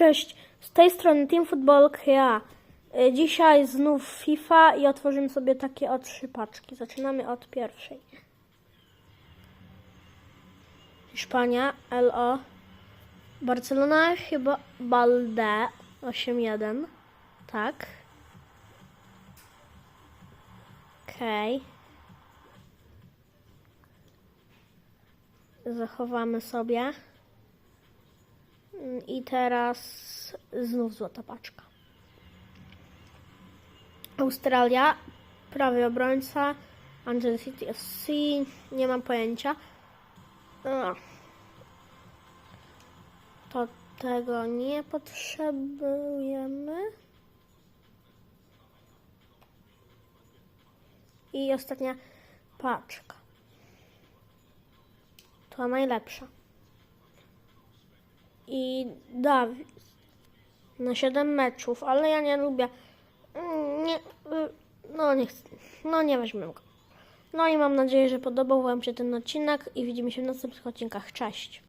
Cześć, z tej strony Team Football KA. Y, Dzisiaj znów FIFA i otworzymy sobie takie o trzy paczki. Zaczynamy od pierwszej. Hiszpania, LO. Barcelona, chyba Balde 8-1. Tak. Okej. Zachowamy sobie. I teraz znów złota paczka. Australia, prawy obrońca, Angel City FC, nie mam pojęcia. To tego nie potrzebujemy. I ostatnia paczka. To najlepsza i Dawid na 7 meczów, ale ja nie lubię. Mm, Nie, y, no nie chcę, no nie weźmiemy go. No i mam nadzieję, że podobał Wam się ten odcinek i widzimy się w następnych odcinkach. Cześć!